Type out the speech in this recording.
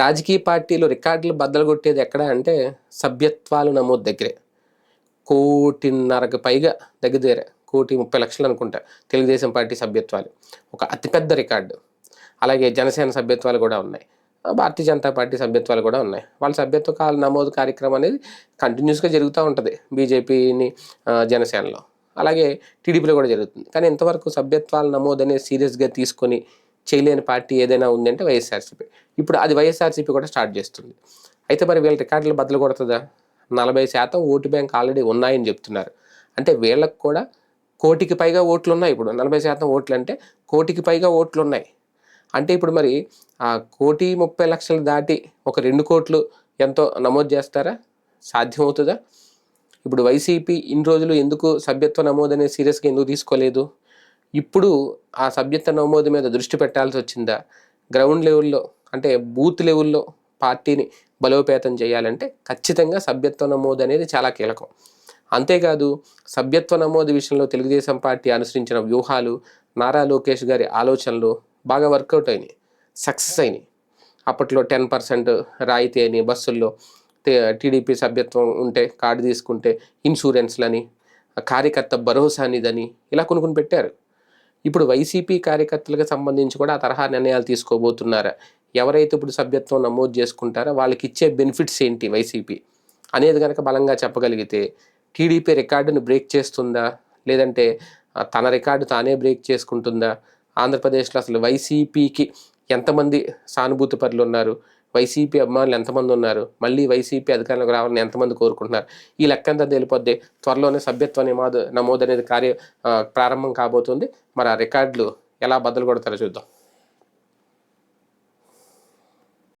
రాజకీయ పార్టీలు రికార్డులు బద్దలు కొట్టేది ఎక్కడ అంటే సభ్యత్వాలు నమోదు దగ్గరే. కోటిన్నరకు పైగా దగ్గర దగ్గర. కోటి ముప్పై లక్షలు అనుకుంటా తెలుగుదేశం పార్టీ సభ్యత్వాలు. ఒక అతిపెద్ద రికార్డు. అలాగే జనసేన సభ్యత్వాలు కూడా ఉన్నాయి. భారతీయ జనతా పార్టీ సభ్యత్వాలు కూడా ఉన్నాయి. వాళ్ళ సభ్యత్వ కాల నమోదు కార్యక్రమం అనేది కంటిన్యూస్గా జరుగుతూ ఉంటుంది బీజేపీని జనసేనలో. అలాగే టీడీపీలో కూడా జరుగుతుంది. కానీ ఇంతవరకు సభ్యత్వాల నమోదు అనేది సీరియస్గా తీసుకొని చేయలేని పార్టీ ఏదైనా ఉందంటే వైఎస్ఆర్సీపీ. ఇప్పుడు అది వైఎస్ఆర్సీపీ కూడా స్టార్ట్ చేస్తుంది. అయితే మరి వీళ్ళ రికార్డులు బద్దలు కొడుతుందా? నలభై శాతం ఓటు బ్యాంక్ ఆల్రెడీ ఉన్నాయని చెప్తున్నారు. అంటే వీళ్ళకు కూడా కోటికి పైగా ఓట్లు ఉన్నాయి ఇప్పుడు. నలభై శాతం ఓట్లు అంటే కోటికి పైగా ఓట్లు ఉన్నాయి. అంటే ఇప్పుడు మరి ఆ కోటి ముప్పై లక్షలు దాటి ఒక రెండు కోట్లు ఎంతో నమోదు చేస్తారా? సాధ్యమవుతుందా? ఇప్పుడు వైసీపీ ఇన్ని రోజులు ఎందుకు సభ్యత్వ నమోదు అనేది సీరియస్గా ఎందుకు తీసుకోలేదు? ఇప్పుడు ఆ సభ్యత్వ నమోదు మీద దృష్టి పెట్టాల్సి వచ్చిందా? గ్రౌండ్ లెవెల్లో అంటే బూత్ లెవెల్లో పార్టీని బలోపేతం చేయాలంటే ఖచ్చితంగా సభ్యత్వ నమోదు అనేది చాలా కీలకం. అంతేకాదు సభ్యత్వ నమోదు విషయంలో తెలుగుదేశం పార్టీ అనుసరించిన వ్యూహాలు నారా లోకేష్ గారి ఆలోచనలు బాగా వర్కౌట్ అయినాయి సక్సెస్ అయినాయి. అప్పట్లో టెన్ పర్సెంట్ రాయితీ అని బస్సుల్లో టీడీపీ సభ్యత్వం ఉంటే కార్డు తీసుకుంటే ఇన్సూరెన్స్లని కార్యకర్త భరోసా అనేదని ఇలా కొన్ని కొన్ని పెట్టారు. ఇప్పుడు వైసీపీ కార్యకర్తలకు సంబంధించి కూడా ఆ తరహా నిర్ణయాలు తీసుకోబోతున్నారా? ఎవరైతే ఇప్పుడు సభ్యత్వం నమోదు చేసుకుంటారో వాళ్ళకి ఇచ్చే బెనిఫిట్స్ ఏంటి వైసీపీ? అనేది కనుక బలంగా చెప్పగలిగితే టీడీపీ రికార్డును బ్రేక్ చేస్తుందా? లేదంటే తన రికార్డు తానే బ్రేక్ చేసుకుంటుందా? ఆంధ్రప్రదేశ్లో అసలు వైసీపీకి ఎంతమంది సానుభూతి పరులు ఉన్నారు? వైసీపీ అభిమానులు ఎంతమంది ఉన్నారు? మళ్ళీ వైసీపీ అధికారంలోకి రావాలని ఎంతమంది కోరుకుంటున్నారు? ఈ లెక్క అంతా తెలిపోద్ది. త్వరలోనే సభ్యత్వ నమోదు నమోదు అనేది కార్య ప్రారంభం కాబోతుంది. మరి ఆ రికార్డులు ఎలా బద్దలు కొడతారో చూద్దాం.